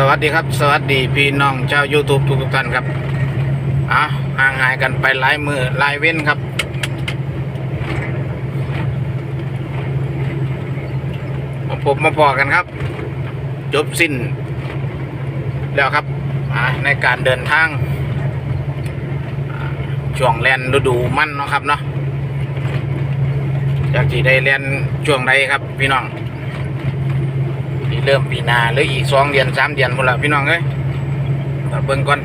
สวัสดีครับ สวัสดีพี่น้องชาว YouTube ทุกท่านครับอะห่างหายกันไปหลายมือหลายเว้นครับ มาพบมาพอกันครับ จบสิ้น แล้วครับอะในการเดินทาง ช่วงแลนฤดูมันเนาะครับเนาะจากที่ได้เรียนช่วงใดครับพี่น้อง เริ่มปีหนาหรืออีกสองเดือนสามเดือนพุ่นละพี่น้องเอ้ยแต่เบิ่งก่อน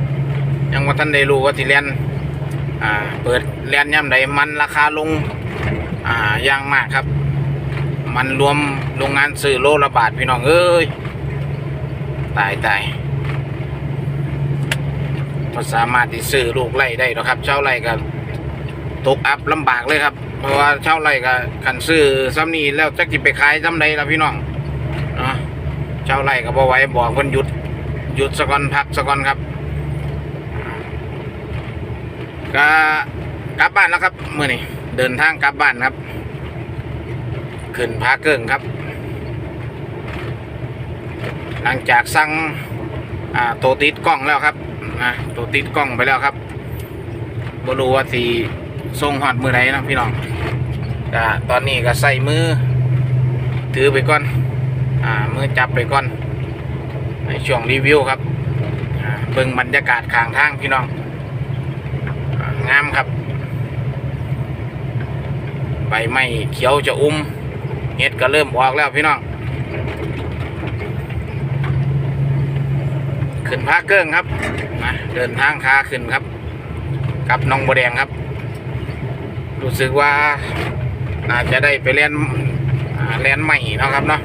ยังว่าท่านได้รู้ว่าที่เรียนอ่าเปิดเรียนย่ำใดมันราคาลงอ่าย่างมากครับ มันรวมโรงงานซื้อโลละบาทพี่น้องเอ้ยตายตายก็สามารถที่ซื้อลูกไร่ได้หรอกครับเช่าไร่ก็ตกอัพลำบากเลยครับ เพราะว่าเช่าไร่ก็ขันซื้อซ้ำนี้แล้วจักจิไปขายซ้ำใดล่ะพี่น้อง เช่าไร่ก็บ่ไหว้บอกเพิ่นหยุดหยุดสะก่อนพักสะก่อนครับก็กลับบ้านแล้วครับเมื้อนี้เดินทางกลับบ้านครับ ขึ้นพาเกิ่งครับ หลังจากสั่งอ่าตัวติดกล้องแล้วครับอ่าตัวติดกล้องไปแล้วครับบรู้ว่าสีทรงหอดมือไหนนะพี่น้องก็ตอนนี้ก็ใส่มือ ถือไปก่อน อ่ามือจับไปก่อน ในช่วงรีวิวครับเบิ่งบรรยากาศข้างทางพี่น้องงามครับ ใบไม้เขียวจะอุ้มเห็ดก็เริ่มออกแล้วพี่น้อง ขึ้นพาเกิ้งครับมาเดินทางคาขึ้นครับ กับน้องบัวแดงครับ รู้สึกว่าน่าจะได้ไปเล่นเล่นใหม่นะครับเนาะ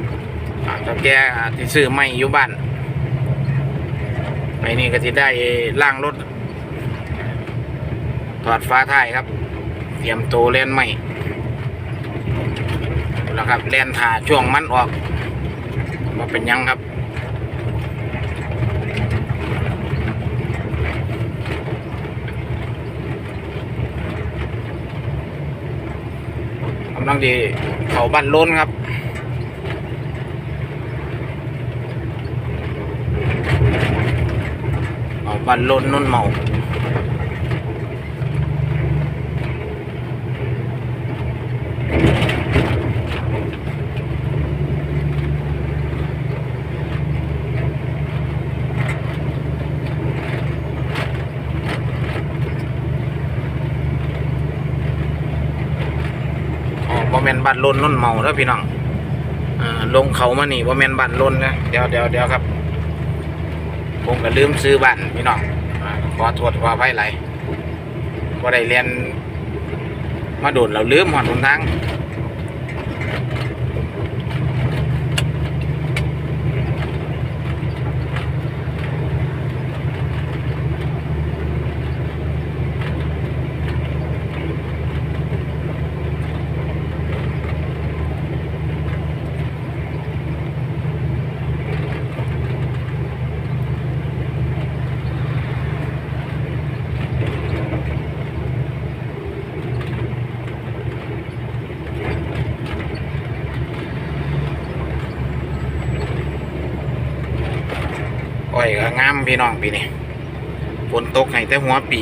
เราแกที่ซื้อใหม่อยู่บ้านไปนี่ก็จะได้ล่างรถ ถอดฟ้าท้ายครับ เตรียมตัวเล่นใหม่แล้วครับแลนถ่าช่วงมันออกมาเป็นยังครับกำลังดีเขาบันล้นครับ บันลนนุ่นเมาอ๋อบ่แมนบ้านลนนุ่นเมาแล้วพี่น้องอ่าลงเขามานี่บ่แมนบ้านลนนะเดี๋ยวเดี๋ยวเดี๋ยวครับ ผมก็ลืมซื้อบ้านพี่น้องอ่าขอโทษขออภัยหลายบ่ได้เรียน มาโดนเราลืมหอดหนทั้ง อ้อยก็ งามพี่น้องปีนี้ฝนตกให้แต่หัวปี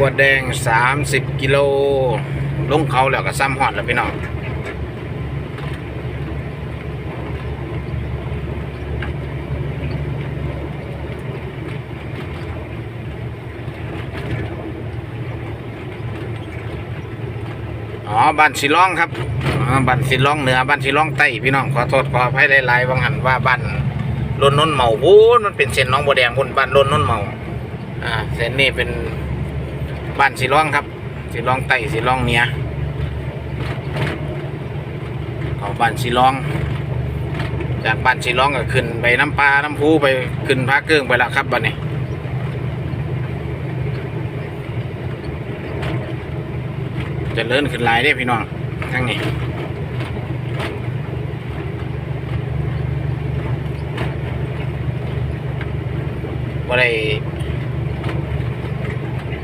บัวแดง 30 กิโล ลงเขาแล้วก็ซ้ำหอดแล้วพี่น้องอ๋อบ้านสีล่องครับอ๋อบ้านสีล่องเหนือบ้านสีล่องใต้พี่น้องขอโทษขออภัยหลายๆบางหันว่าบ้านลนนนเหมาพูนมันเป็นเส้นน้องบัวแดงพุ่นบ้านลนนนเหมาอ่าเส้นนี้เป็น บ้านสีร่องครับสีร่องไต้สีร่องเนียเขาบ้านสีร่อง จากบ้านสีร่องก็ขึ้นไปน้ำปลาน้ำพูไปขึ้นพาเกื้องไปแล้วครับบ้านนี้จะเลื่อนขึ้นลายได้พี่น้องทั้งนี้ว่าได้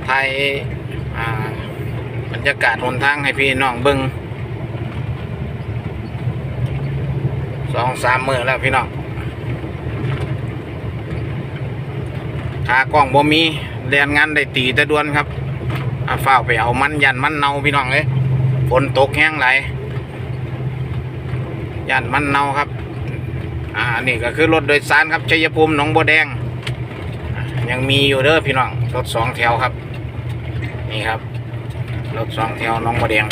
ไทยบรรยากาศหนทางให้พี่น้องเบิงสองสามมือแล้วพี่น้องขากล้องบ่มีเรียนงานได้ตีแต่ดวนครับอาฝ้าวไปเอามันยันมันเนาพี่น้องเลยฝนตกแห้งไหลยันมันเนาครับ อ่านี่ก็คือรถโดยสารครับชัยภูมิหนองบัวแดง ยังมีอยู่เด้อพี่น้องรถสองแถวครับ นี่ครับ รถสองแถวน้องบัวแดง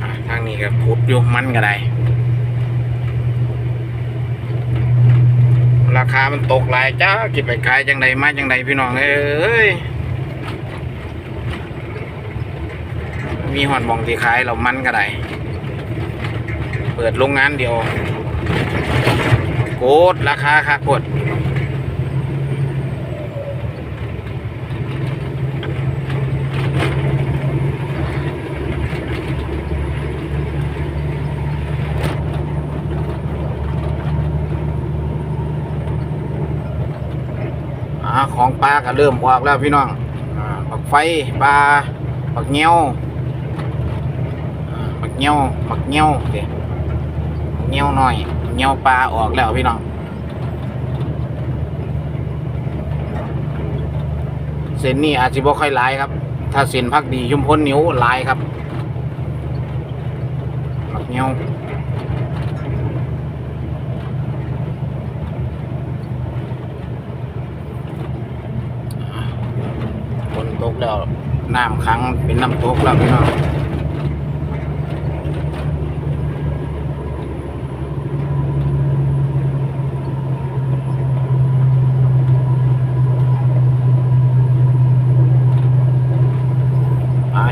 อะทางนี้ก็พุดยู่มันก็ได้ ราคามันตกหลายจ้ากิบไปขายจังใดมาจังใดพี่น้องเอ้ยมีหอดมองที่ขายเรามันก็ได้ เปิดโรงงานเดียว โกดราคาค่ะกด อ่า ของปลาก็เริ่มออกแล้วพี่น้องปักไฟปลาปักเงี้ยวปักเงี้ยวปักเงี้ยวเดี๋ยวเงี้ยวหน่อยเงี้ยวปลาออกแล้วพี่น้องเส้นนี้อาจจะบ่ค่อยหลายครับ ถ้าเส้นพักดีชุมพลนิ้วหลายครับปักเงี้ยวฝนตก แล้วน้ำขังเป็นน้ำตกแล้วพี่น้อง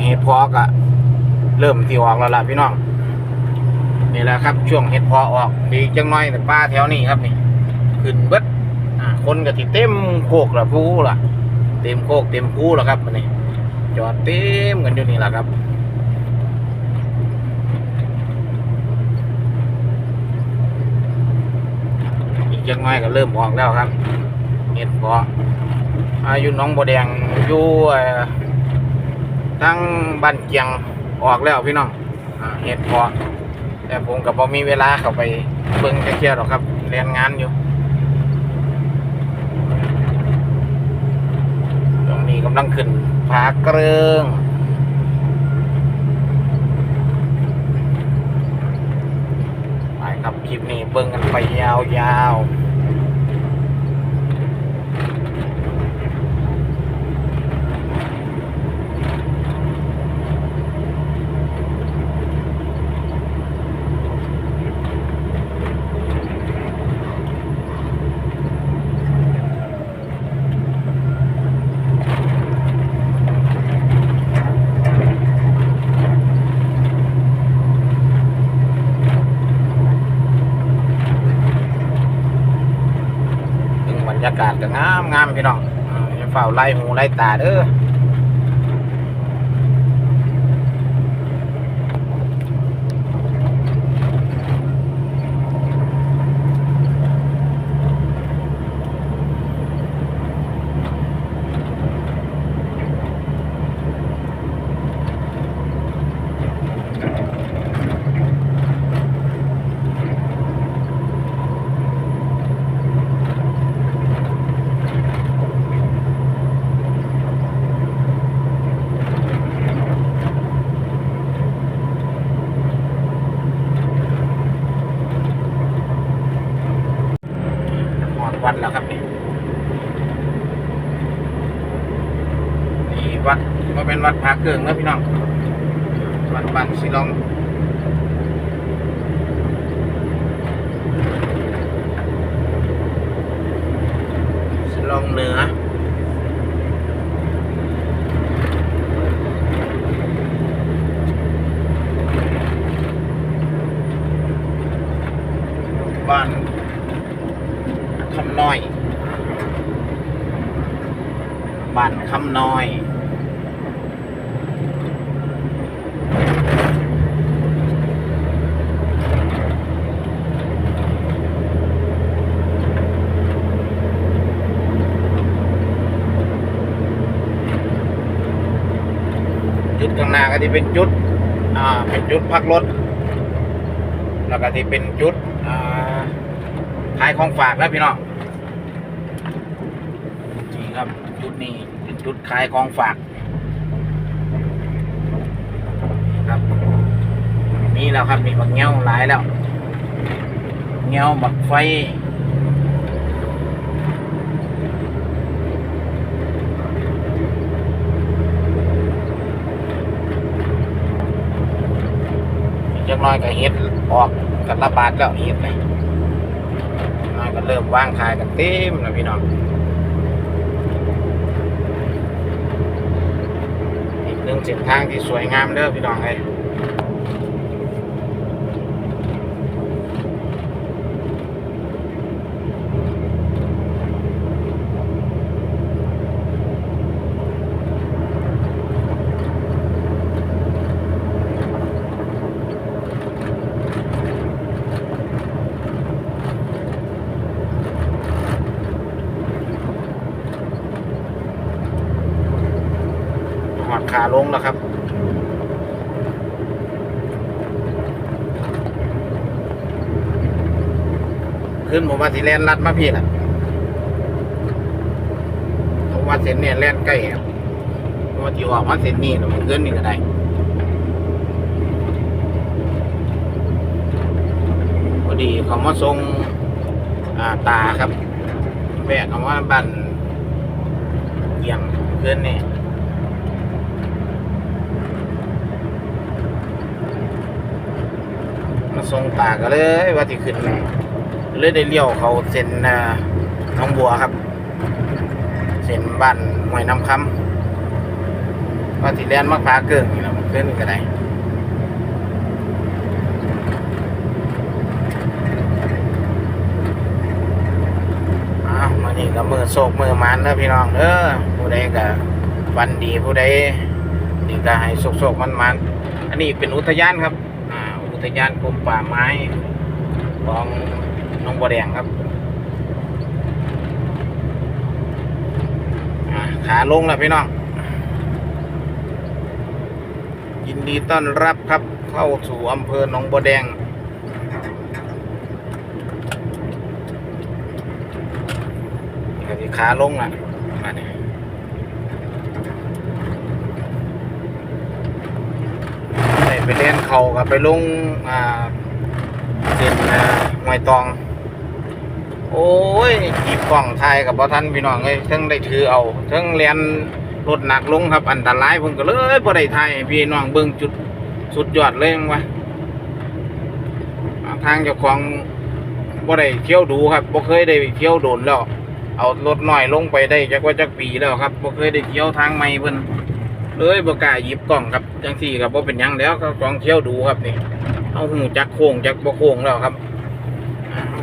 เห็ดพอกอะเริ่มที่ออกแล้วล่ะพี่น้องนี่แหละครับ ช่วงเห็ดพอออกดีจังน้อยแต่ป้าแถวนี้ครับนี่ขึ้นเบิดคนก็ที่เต็มโคกละพูล่ะ เต็มโคกเต็มพูแล้วครับมันนี่จอดเต็มกันอยู่นี่แหละครับอีกจังน้อยก็เริ่มออกแล้วครับเห็ดพออายุน้องบัวแดงอยู่ทั้งบ้านเกียงออกแล้วพี่น้องเห็ดพอแต่ผมกับพอมีเวลาเข้าไปเบิ่งแค่ๆหรอกครับเรียนงานอยู่ ตรงนี้ กำลังขึ้นผาเกริงไปครับคลิปนี้เบิ่งกันไปยาวๆถึงบรรยากาศก็งามงาม พี่น้องอย่าเฝ้าไล่หูไล่ตาเด้อ หอดวัดแล้วครับนี่นี่วัดก็เป็น วัดพาเกิงนะพี่น้อง วัดบานสิลองสิลองเหนือบ้านคำน้อยบ้านคำน้อย หน้าก็ที่เป็นจุด อ่า เป็นจุดพักรถ แล้วก็ที่เป็นจุด อ่าขายของฝากแล้วพี่น้อง นี่ครับจุดนี้เป็นจุดขายของฝาก ครับมีแล้วครับมีบักเงี้ยวหลายแล้ว เงี้ยวบักไฟ อีก จักน้อยก็เฮ็ดออกกันระบาดแล้วเฮ็ดเลยกหน้อยก็เริ่มว่างทายกันเต็มแล้วพี่น้องอีกหนึ่งเส้นทางที่สวยงามเด้อพี่น้องเลยห อดขาลงแล้วครับขึ้นผมว่าสิแลนลัดมาพี่แหละผมว่าเส้นเนี่ยแลนใกล้ครับผมว่าที่ออกมาเส้นนี้นะมันขึ้นนี่ก็ได้พอดีเขามาส่งาตาครับแบกคำว่าบันเยี่ยมขึ้นเนี่มาส่งตาก็เลยว่าที่ขึ้นเลยได้เลี้ยวเขาเส้นน้องบัวครับ เส้นบ้านห้วยน้ำคำว่าที่แลนมักพาเกิงนี่แหละมันขึ้นก็ได้อ้าวมานี่ก็มือโศกมือมันเด้อพี่น้องเด้อผู้ใดก็วันดีผู้ใดนี่ก็ให้โศกๆมันๆอันนี้เป็นอุทยานครับ ทยานกรมป่าไม้ของหนองบัวแดงครับขาลงแล้วพี่น้องยินดีต้อนรับครับ เข้าสู่อำเภอหนองบัวแดงมีขาลงอะมาเนี่ยได้ไป เขากับไปลงอ่าเส้นอ่าหอยตอง โอ้ยหยิบกล่องถ่ายกับบอทันพี่น้องเลยทั้งได้ถือเอาทั้งเรียนรถหนักลงครับ อันตรายผมก็เลยบ่ได้ถ่ายพี่น้องเบิ่งจุดสุดยอดเลยมั้งวะทางเจ้าของบ่ได้เที่ยวดูครับบ่เคยได้เที่ยวโดนแล้ว เอารถหน่อยลงไปได้จักว่าจักปีแล้วครับบ่เคยได้เที่ยวทางใหม่เพิ่น เลยบ่กล้าหยิบกล้องครับจังสี่ครับบ่าเป็นยังแล้วก็กล้องเที่ยวดูครับนี่เอาหูจักโค้งจักบ่โค้งแล้วครับ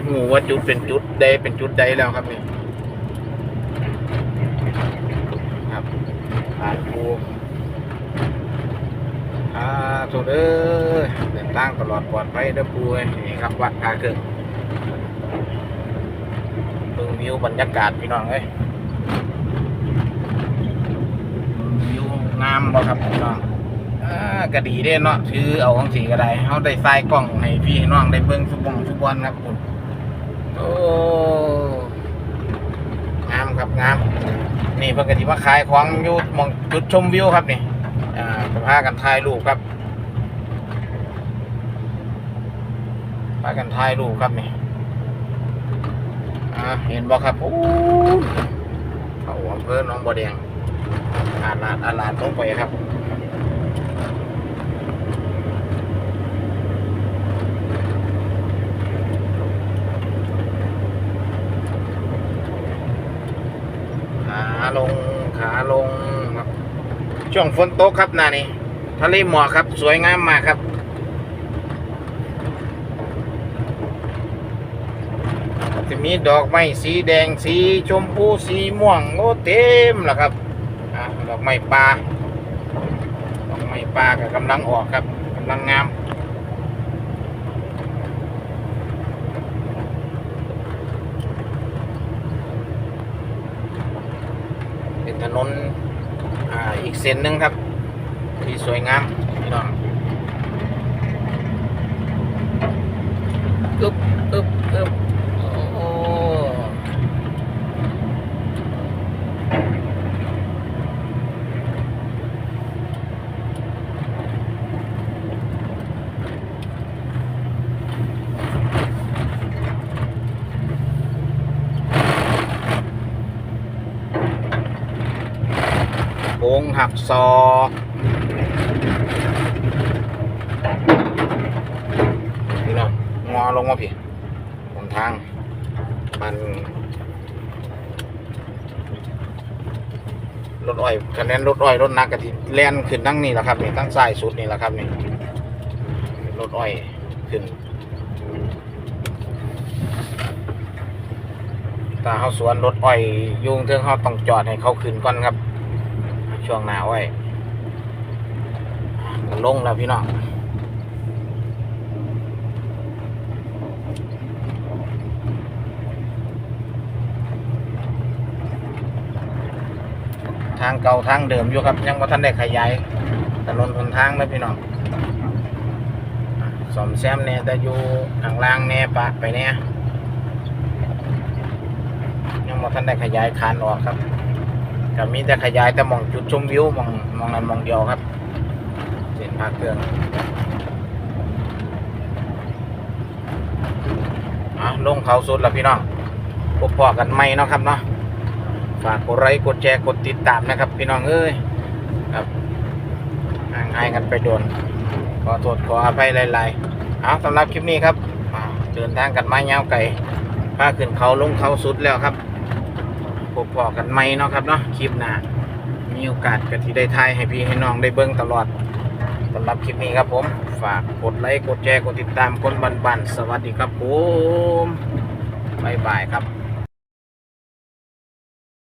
หูว่าจุดเป็นจุดใดเป็นจุดใดแล้วครับนี่ครับผ่านปูอ่าโทษเด้อเดินทางตลอดปลอดภัยเด้อปูนี่ครับวัดท่าเกิงเบิ่งวิวบรรยากาศพี่น้องเอ้ยวิว งามบ่ครับพี่น้องอ่าก็ดีเด้เนาะถือเอาของสีก็ได้เฮาได้ใส่กล้องให้พี่น้องได้เบิ่งทุกวงทุกวันครับคุณโอ้งามครับงามนี่เพิ่นก็สิมาขายของอยู่มองจุดชมวิวครับนี่อ่าจะพากันถ่ายรูปครับพากันถ่ายรูปครับนี่อ่าเห็นบ่ครับโอ้เขาอำเภอหนองบัวแดง อาลาดอาลาดลงไปครับขาลงขาลงครับ ช่วงฝนตกครับนานี่ทะเลหมอกครับ สวยงามมากครับจะมีดอกไม้สีแดงสีชมพูสีม่วงโอ้เต็มแล้วครับ ไม้ป่าดอกไม้ป่าก็กำลังออกครับกำลังงามเป็นถนนออีกเส้นหนึ่งครับ ที่สวยงามพี่น้องอึบอึบอึบโอ้โค้ง หักศอกพี่น้องอลงมาพี่บนทาง มันรถอ้อยคะแนนรถอ้อยรถนักกะทิแล่นขึ้นทั้งนี่แหละครับนี่ทั้งซ้ายสุดนี่แหละครับนี่รถอ้อยขึ้นถ้าเขาสวนรถอ้อยยุ่งเทิงเขาต้องจอดให้เขาขึ้นก่อนครับ ช่วงหน้าอ้อยลงแล้วพี่น้องทางเก่าทางเดิมอยู่ครับ ยังว่าท่านได้ขยายถนนหนทางเลยพี่น้องสมแซมเนี่ยแต่อยู่ข้างล่างเนี่ยปะไปเนี่ยยังว่าท่านได้ขยายคานออกครับ ก็มีแต่ขยายแต่มองจุดชมวิวมองมองนั้นมองเดียวครับเส้นพาเครื่องอะลงเขาสุดแล้วพี่น้องพบพอกันไหมเนาะครับเนาะฝากกดไลค์กดแชร์กดติดตามนะครับ พี่น้องเอ้ยครับห่างหายกันไปโดนขอโทษขออภัยหลายๆเอาสำหรับคลิปนี้ครับเดินทางกันไม้ยาวไก่พาขึ้นเขาลงเขาสุดแล้วครับ พบพอกันไหมเนาะครับเนาะคลิปหน้ามีโอกาสก็ที่ได้ทายให้พี่ให้น้องได้เบิ้งตลอดสำหรับคลิปนี้ครับผม ฝากกดไลค์กดแชร์กดติดตามคนบันบันๆสวัสดีครับผมบ๊ายบายครับ